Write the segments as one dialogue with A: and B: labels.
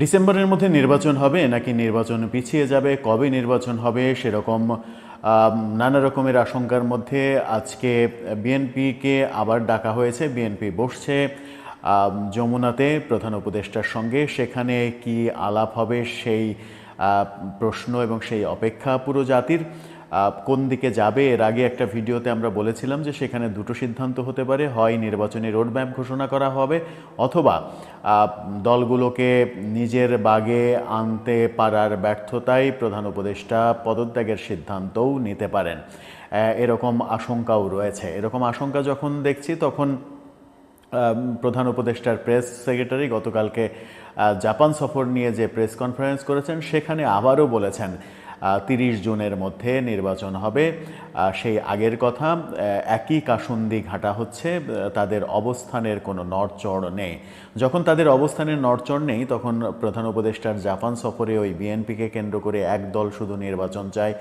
A: ডিসেম্বরের মধ্যে নির্বাচন হবে, নাকি নির্বাচন পিছিয়ে যাবে, কবে নির্বাচন হবে, সেরকম নানা রকমের আশঙ্কার মধ্যে আজকে বিএনপিকে আবার ডাকা হয়েছে, বিএনপি বসছে যমুনাতে প্রধান উপদেষ্টার সঙ্গে। সেখানে কি আলাপ হবে সেই প্রশ্ন এবং সেই অপেক্ষা পুরো জাতির। কোন দিকে যাবে, এর আগে একটা ভিডিওতে আমরা বলেছিলাম যে সেখানে দুটো সিদ্ধান্ত হতে পারে, হয় নির্বাচনী রোডম্যাপ ঘোষণা করা হবে, অথবা দলগুলোকে নিজের বাগে আনতে পারার ব্যর্থতায় প্রধান উপদেষ্টা পদত্যাগের সিদ্ধান্তও নিতে পারেন। এরকম আশঙ্কাও রয়েছে। এরকম আশঙ্কা যখন দেখছি, তখন প্রধান উপদেষ্টার প্রেস সেক্রেটারি গতকালকে জাপান সফর নিয়ে যে প্রেস কনফারেন্স করেছেন, সেখানে আবারও বলেছেন তিরিশ জুনের মধ্যে নির্বাচন হবে। সেই আগের কথা একই কাসুন্দি ঘাটা হচ্ছে তাদের অবস্থানের কোনো নড়চড় নেই। যখন তাদের অবস্থানের নড়চড় নেই, তখন প্রধান উপদেষ্টার জাপান সফরে ওই বিএনপিকে কেন্দ্র করে এক দল শুধু নির্বাচন চায়।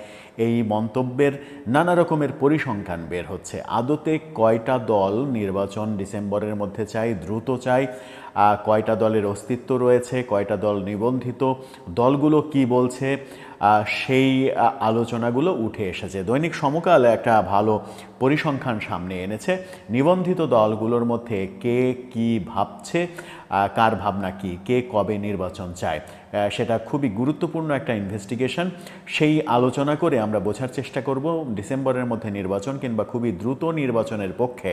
A: এই মন্তব্যের নানা রকমের পরিসংখ্যান বের হচ্ছে। আদতে কয়টা দল নির্বাচন ডিসেম্বরের মধ্যে চাই দ্রুত চাই কয়টা দলের অস্তিত্ব রয়েছে, কয়টা দল নিবন্ধিত, দলগুলো কি বলছে সেই আলোচনাগুলো উঠে এসেছে। দৈনিক সমকাল একটা ভালো পরিসংখ্যান সামনে এনেছে। নিবন্ধিত দলগুলোর মধ্যে কে কি ভাবছে? কার ভাবনা কি? কে কবে নির্বাচন চায়? সেটা খুবই গুরুত্বপূর্ণ একটা ইনভেস্টিগেশন সেই আলোচনা করে আমরা বোঝার চেষ্টা করব ডিসেম্বরের মধ্যে নির্বাচন কিংবা খুবই দ্রুত নির্বাচনের পক্ষে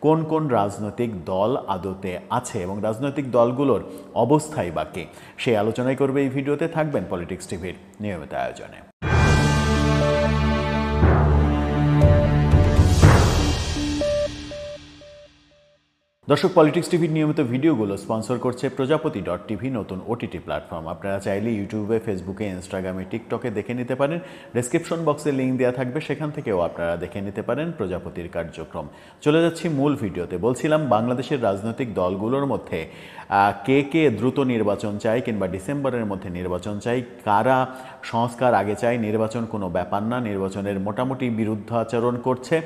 A: কোন কোন রাজনৈতিক দল আদতে আছে এবং রাজনৈতিক দলগুলোর অবস্থাই বা কি। সেই আলোচনাই করবে এই ভিডিওতে। থাকবেন পলিটিক্স টিভির নিয়মিত আয়োজনে। দর্শক পলিটিক্স টিভির নিয়মিত ভিডিওগুলো স্পন্সর করছে প্রজাপতি ডট টিভি নতুন ওটিটি প্ল্যাটফর্ম আপনারা চাইলে ইউটিউবে ফেসবুকে ইনস্টাগ্রামে টিকটকে দেখে নিতে পারেন। ডেসক্রিপশন বক্সে লিঙ্ক দেওয়া থাকবে সেখান থেকেও আপনারা দেখে নিতে পারেন প্রজাপতির কার্যক্রম। চলে যাচ্ছি মূল ভিডিওতে। বলছিলাম বাংলাদেশের রাজনৈতিক দলগুলোর মধ্যে কে কে দ্রুত নির্বাচন চায় কিংবা ডিসেম্বরের মধ্যে নির্বাচন চাই কারা সংস্কার আগে চাই নির্বাচন কোনো ব্যাপার না নির্বাচনের মোটামুটি বিরুদ্ধ আচরণ করছে।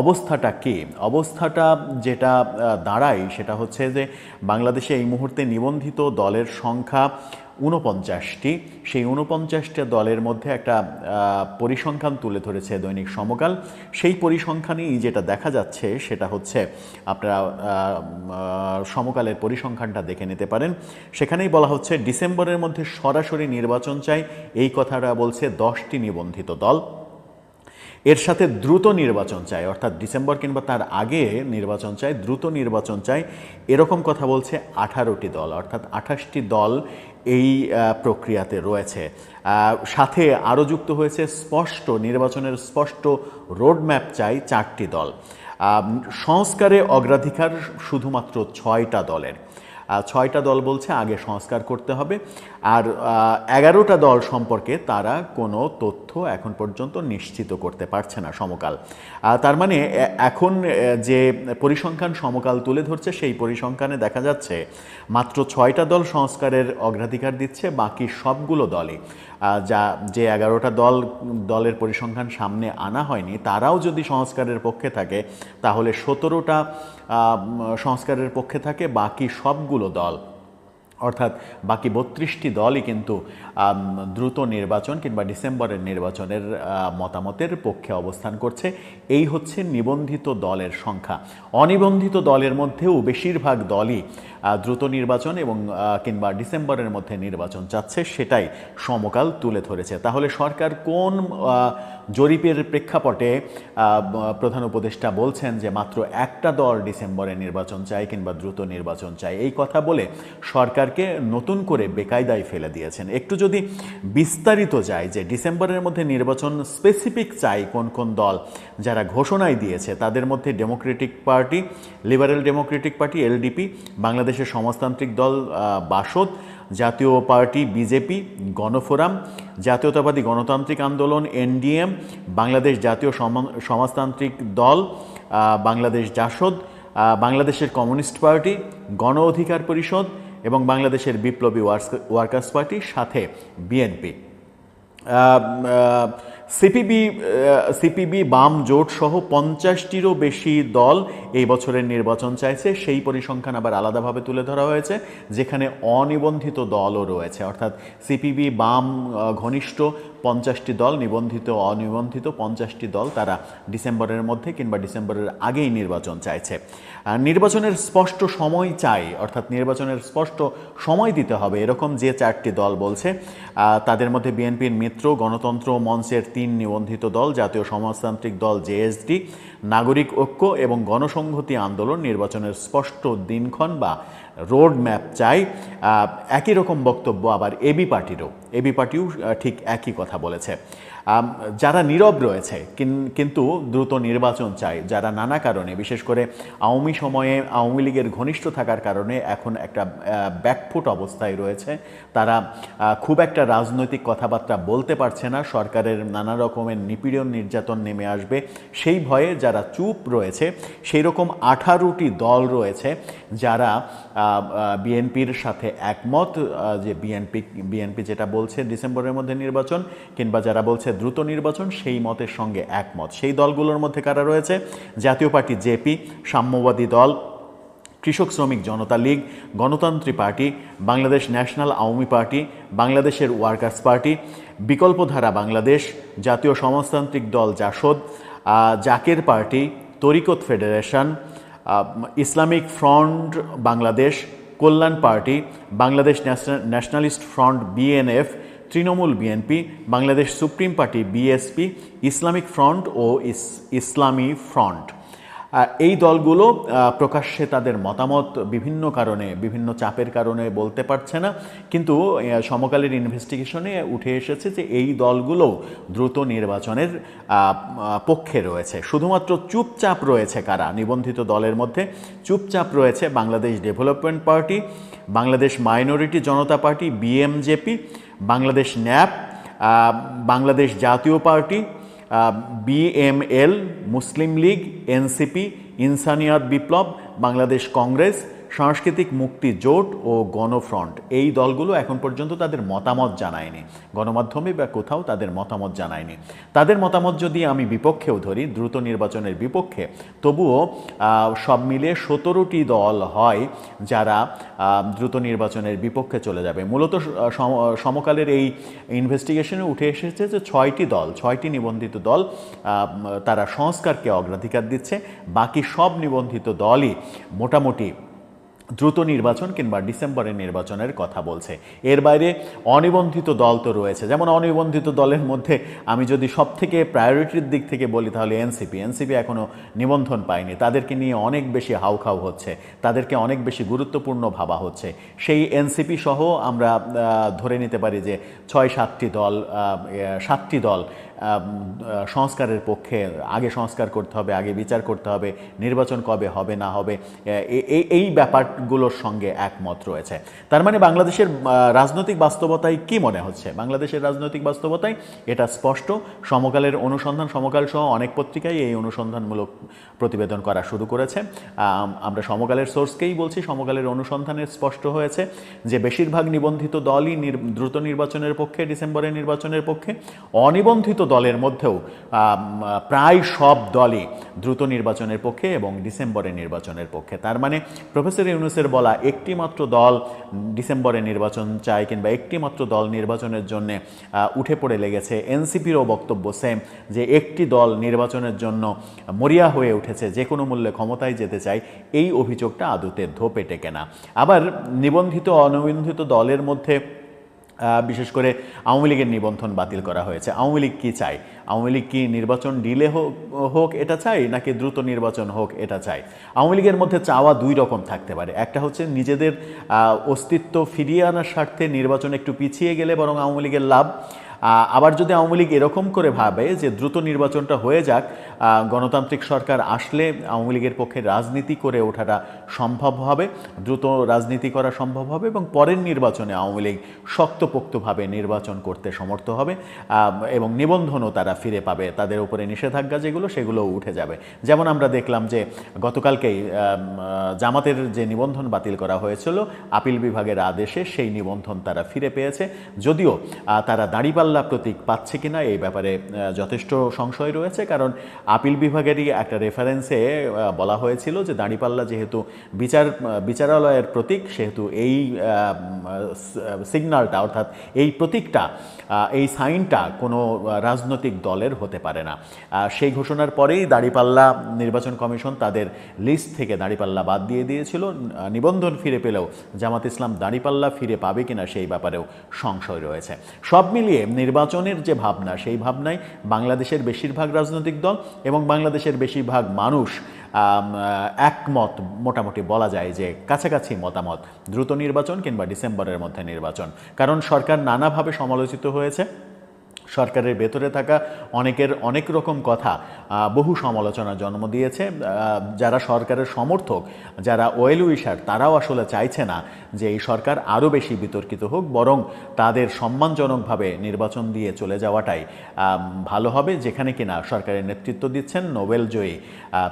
A: অবস্থাটা কি? অবস্থাটা যেটা আহ, দাঁড়ায় সেটা হচ্ছে যে বাংলাদেশে এই মুহূর্তে নিবন্ধিত দলের সংখ্যা ঊনপঞ্চাশটি। সেই ঊনপঞ্চাশটা দলের মধ্যে একটা পরিসংখ্যান তুলে ধরেছে দৈনিক সমকাল। সেই পরিসংখ্যানেই যেটা দেখা যাচ্ছে, সেটা হচ্ছে আপনারা সমকালের পরিসংখ্যানটা দেখে নিতে পারেন। সেখানেই বলা হচ্ছে, ডিসেম্বরের মধ্যে সরাসরি নির্বাচন চাই, এই কথাটা বলছে দশটি নিবন্ধিত দল। এর সাথে দ্রুত নির্বাচন চাই, অর্থাৎ ডিসেম্বর কিংবা তার আগে নির্বাচন চাই, দ্রুত নির্বাচন চাই, এরকম কথা বলছে আঠারোটি দল, অর্থাৎ আঠাশটি দল এই প্রক্রিয়াতে রয়েছে। সাথে আরও যুক্ত হয়েছে স্পষ্ট, নির্বাচনের স্পষ্ট রোডম্যাপ চাই চারটি দল। সংস্কারে অগ্রাধিকার শুধুমাত্র ছয়টা দলের। ছয়টা দল বলছে আগে সংস্কার করতে হবে, আর এগারোটা দল সম্পর্কে তারা কোনো তথ্য এখন পর্যন্ত নিশ্চিত করতে পারছে না সমকাল। তার মানে এখন যে পরিসংখ্যান সমকাল তুলে ধরছে, সেই পরিসংখ্যানে দেখা যাচ্ছে মাত্র ছয়টা দল সংস্কারের অগ্রাধিকার দিচ্ছে, বাকি সবগুলো দলই। যা, যে এগারোটা দল, দলের পরিসংখ্যান সামনে আনা হয়নি, তারাও যদি সংস্কারের পক্ষে থাকে, তাহলে সতেরোটা সংস্কারের পক্ষে থাকে, বাকি সবগুলো দল। অর্থাৎ বাকি বত্রিশটি দলই কিন্তু দ্রুত নির্বাচন কিংবা ডিসেম্বরের নির্বাচনের মতামতের পক্ষে অবস্থান করছে। এই হচ্ছে নিবন্ধিত দলের সংখ্যা। অনিবন্ধিত দলের মধ্যেও বেশিরভাগ দলই দ্রুত নির্বাচন এবং কিংবা ডিসেম্বরের মধ্যে নির্বাচন চাচ্ছে, সেটাই সমকাল তুলে ধরেছে। তাহলে সরকার কোন জরিপের প্রেক্ষাপটে প্রধান উপদেষ্টা বলছেন যে মাত্র একটা দল ডিসেম্বরে নির্বাচন চাই কিংবা দ্রুত নির্বাচন চাই এই কথা বলে সরকারকে নতুন করে বেকায়দায় ফেলে দিয়েছেন। একটু যদি বিস্তারিত যায় যে ডিসেম্বরের মধ্যে নির্বাচন স্পেসিফিক চাই কোন কোন দল, যারা ঘোষণায় দিয়েছে, তাদের মধ্যে Democratic party Liberal Democratic party LDP বাংলাদেশের সমাজতান্ত্রিক দল বাসদ, জাতীয় পার্টি বিজেপি গণফোরাম, জাতীয়তাবাদী গণতান্ত্রিক আন্দোলন এনডিএম বাংলাদেশ জাতীয় সম- সমাজতান্ত্রিক দল বাংলাদেশ জাসদ বাংলাদেশের কমিউনিস্ট পার্টি, গণ অধিকার পরিষদ এবং বাংলাদেশের বিপ্লবী ওয়ার্কার্স পার্টির সাথে বিএনপি সিপিবি সিপিবি বাম জোট সহ পঞ্চাশটিরও বেশি দল এই বছরের নির্বাচন চাইছে। সেই পরিসংখ্যান আবার আলাদাভাবে তুলে ধরা হয়েছে, যেখানে অনিবন্ধিত দলও রয়েছে। অর্থাৎ সিপিবি বাম ঘনিষ্ঠ পঞ্চাশটি দল নিবন্ধিত অনিবন্ধিত পঞ্চাশটি দল তারা ডিসেম্বরের মধ্যে কিংবা ডিসেম্বরের আগেই নির্বাচন চাইছে। নির্বাচনের স্পষ্ট সময় চাই, অর্থাৎ নির্বাচনের স্পষ্ট সময় দিতে হবে। এরকম যে চারটি দল বলছে তাদের মধ্যে বিএনপির মিত্র, গণতন্ত্র মঞ্চের তিন নিবন্ধিত দল, জাতীয় সমাজতান্ত্রিক দল জেএসডি, নাগরিক ঐক্য এবং গণসংহতি আন্দোলন নির্বাচনের স্পষ্ট দিনক্ষণ বা রোড ম্যাপ চাই একই রকম বক্তব্য আবার এবি পার্টিরও। এবি পার্টিও ঠিক একই কথা বলেছে। যারা নীরব রয়েছে, কিন- কিন্তু দ্রুত নির্বাচন চায়, যারা নানা কারণে, বিশেষ করে আওয়ামী সময়ে আওয়ামী লীগের ঘনিষ্ঠ থাকার কারণে এখন একটা ব্যাকফুট অবস্থায় রয়েছে। তারা খুব একটা রাজনৈতিক কথাবার্তা বলতে পারছে না, সরকারের নানা রকমের নিপীড়ন, নির্যাতন নেমে আসবে। সেই ভয়ে যারা চুপ রয়েছে সেই রকম আঠারোটি দল রয়েছে, যারা বিএনপির সাথে একমত যে বিএনপি বিএনপি যেটা বলছে ডিসেম্বরের মধ্যে নির্বাচন কিংবা যারা বলছে দ্রুত নির্বাচন, সেই মতের সঙ্গে একমত। সেই দলগুলোর মধ্যে কারা রয়েছে? জাতীয় party JP, Samyabadi Dal, Krishak Sramik Janata League Ganatantri party, Bangladesh national Awami party, বাংলাদেশের workers party, Bikalpadhara Bangladesh, Jatiya Samajtantrik Dal JASAD Zaker party, Tariqat federation Islamic Front Bangladesh Kalyan party, Bangladesh national- nationalist front BNF, Trinamool BNP, Bangladesh Supreme party BSP, Islamic Front ও ইস- Islami front. এই দলগুলো প্রকাশ্যে তাদের মতামত বিভিন্ন কারণে, বিভিন্ন চাপের কারণে বলতে পারছে না। কিন্তু সমকালীন ইনভেস্টিগেশনে উঠে এসেছে যে এই দলগুলো দ্রুত নির্বাচনের পক্ষে রয়েছে। শুধুমাত্র চুপচাপ রয়েছে কারা? নিবন্ধিত দলের মধ্যে চুপচাপ রয়েছে Bangladesh development party Bangladesh minority Janata party BMJP Bangladesh NAP Bangladesh Jatiya party BML Muslim League NCP Insaniyat Biplob Bangladesh Congress Sangskritik Mukti Jote ও গণফ্রন্ট। এই দলগুলো এখন পর্যন্ত তাদের মতামত জানায়নি। গণমাধ্যমে বা কোথাও তাদের মতামত জানায়নি। তাদের মতামত যদি আমি বিপক্ষেও ধরি, দ্রুত নির্বাচনের বিপক্ষে, তবুও সব মিলিয়ে সতেরোটি দল হয় যারা দ্রুত নির্বাচনের বিপক্ষে চলে যাবে। মূলত সম- সমকালের এই ইনভেস্টিগেশনে উঠে এসেছে যে ছয়টি দল, ছয়টি নিবন্ধিত দল তারা সংস্কারকে অগ্রাধিকার দিচ্ছে। বাকি সব নিবন্ধিত দলই মোটামুটি দ্রুত নির্বাচন কিংবা ডিসেম্বরের নির্বাচনের কথা বলছে। এর বাইরে অনিবন্ধিত দল তো রয়েছে। যেমন অনিবন্ধিত দলের মধ্যে আমি যদি সব থেকে প্রায়োরিটির দিক থেকে বলি তাহলে এনসিপি এনসিপি এখনও নিবন্ধন পায়নি। তাদেরকে নিয়ে অনেক বেশি হাউখাউ হচ্ছে। তাদেরকে অনেক বেশি গুরুত্বপূর্ণ ভাবা হচ্ছে। সেই এনসিপি সহ আমরা ধরে নিতে পারি যে ছয় সাতটি দল সাতটি দল সংস্কারের পক্ষে আগে সংস্কার করতে হবে, আগে বিচার করতে হবে, নির্বাচন কবে হবে, না হবে এই এই ব্যাপারগুলোর সঙ্গে একমত রয়েছে। তার মানে বাংলাদেশের রাজনৈতিক বাস্তবতায় কি মনে হচ্ছে? বাংলাদেশের রাজনৈতিক বাস্তবতায় এটা স্পষ্ট। সমকালের অনুসন্ধান, সমকাল সহ অনেক পত্রিকাই এই অনুসন্ধানমূলক প্রতিবেদন করা শুরু করেছে। আমরা সমকালের সোর্সকেই বলছি, সমকালের অনুসন্ধানে স্পষ্ট হয়েছে যে বেশিরভাগ নিবন্ধিত দলই দ্রুত নির্বাচনের পক্ষে, ডিসেম্বরের নির্বাচনের পক্ষে অনিবন্ধিত দলের মধ্যেও প্রায় সব দলই দ্রুত নির্বাচনের পক্ষে এবং ডিসেম্বরের নির্বাচনের পক্ষে। তার মানে প্রফেসর ইউনুসের বলা একটিমাত্র দল ডিসেম্বরে নির্বাচন চায় কিংবা একটিমাত্র দল নির্বাচনের জন্য উঠে পড়ে লেগেছে। এনসিপিরও বক্তব্য সেম যে একটি দল নির্বাচনের জন্য মরিয়া হয়ে উঠেছে, যে কোনো মূল্যে ক্ষমতায় যেতে চায় এই অভিযোগটা আদতে ধোপে টেকে না। আবার নিবন্ধিত, অনিবন্ধিত দলের মধ্যে বিশেষ করে আওয়ামী লীগের নিবন্ধন বাতিল করা হয়েছে। আওয়ামী লীগ কী চায়? আওয়ামী লীগ কি নির্বাচন ডিলে হোক হোক এটা চাই নাকি দ্রুত নির্বাচন হোক এটা চাই আওয়ামী লীগের মধ্যে চাওয়া দুই রকম থাকতে পারে। একটা হচ্ছে নিজেদের অস্তিত্ব ফিরিয়ে আনার স্বার্থে নির্বাচন একটু পিছিয়ে গেলে বরং আওয়ামী লীগের লাভ। আবার যদি আওয়ামী লীগ এরকম করে ভাবে যে দ্রুত নির্বাচনটা হয়ে যাক গণতান্ত্রিক সরকার আসলে আওয়ামী লীগের পক্ষে রাজনীতি করে ওঠাটা সম্ভব হবে, দ্রুত রাজনীতি করা সম্ভব হবে এবং পরের নির্বাচনে আওয়ামী লীগ শক্তপোক্তভাবে নির্বাচন করতে সমর্থ হবে এবং নিবন্ধনও তারা ফিরে পাবে। তাদের উপরে নিষেধাজ্ঞা যেগুলো সেগুলো উঠে যাবে। যেমন আমরা দেখলাম যে গতকালকেই জামাতের যে নিবন্ধন বাতিল করা হয়েছিল, আপিল বিভাগের আদেশে সেই নিবন্ধন তারা ফিরে পেয়েছে। যদিও তারা দাঁড়িপাল্লা দাঁড়িপাল্লা প্রতীক পাচ্ছে কিনা এই ব্যাপারে যথেষ্ট সংশয় রয়েছে। কারণ আপিল বিভাগেরই একটা রেফারেন্সে বলা হয়েছিল যে দাঁড়িপাল্লা যেহেতু বিচার বিচারালয়ের প্রতীক, সেহেতু এই সিগন্যালটা অর্থাৎ এই প্রতীকটা এই সাইনটা কোনো রাজনৈতিক দলের হতে পারে না। সেই ঘোষণার পরেই দাঁড়িপাল্লা নির্বাচন কমিশন তাদের লিস্ট থেকে দাঁড়িপাল্লা বাদ দিয়ে দিয়েছিল। নিবন্ধন ফিরে পেলেও জামাত ইসলাম দাঁড়িপাল্লা ফিরে পাবে কিনা সেই ব্যাপারেও সংশয় রয়েছে। সব মিলিয়ে নির্বাচনের যে ভাবনা, সেই ভাবনায় বাংলাদেশের বেশিরভাগ রাজনৈতিক দল এবং বাংলাদেশের বেশিরভাগ মানুষ একমত মোটামুটি বলা যায় যে কাছাকাছি মতামত, দ্রুত নির্বাচন কিংবা ডিসেম্বরের মধ্যে নির্বাচন। কারণ সরকার নানাভাবে সমালোচিত হয়েছে। সরকারের ভেতরে থাকা অনেকের অনেক রকম কথা বহু সমালোচনা জন্ম দিয়েছে যারা সরকারের সমর্থক, যারা ওয়েল উইশার তারাও আসলে চাইছে না যে এই সরকার আরও বেশি বিতর্কিত হোক, বরং তাদের সম্মানজনকভাবে নির্বাচন দিয়ে চলে যাওয়াটাই ভালো হবে, যেখানে কিনা সরকারের নেতৃত্ব দিচ্ছেন নোবেল জয়ী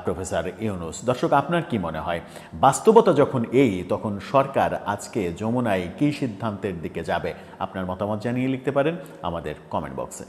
A: প্রফেসর ইউনুস। দর্শক, আপনার কি মনে হয়? বাস্তবতা যখন এই, তখন সরকার আজকে যমুনায় কী সিদ্ধান্তের দিকে যাবে? আপনার মতামত জানিয়ে লিখতে পারেন আমাদের কমেন্ট বক্সে। парадоксы.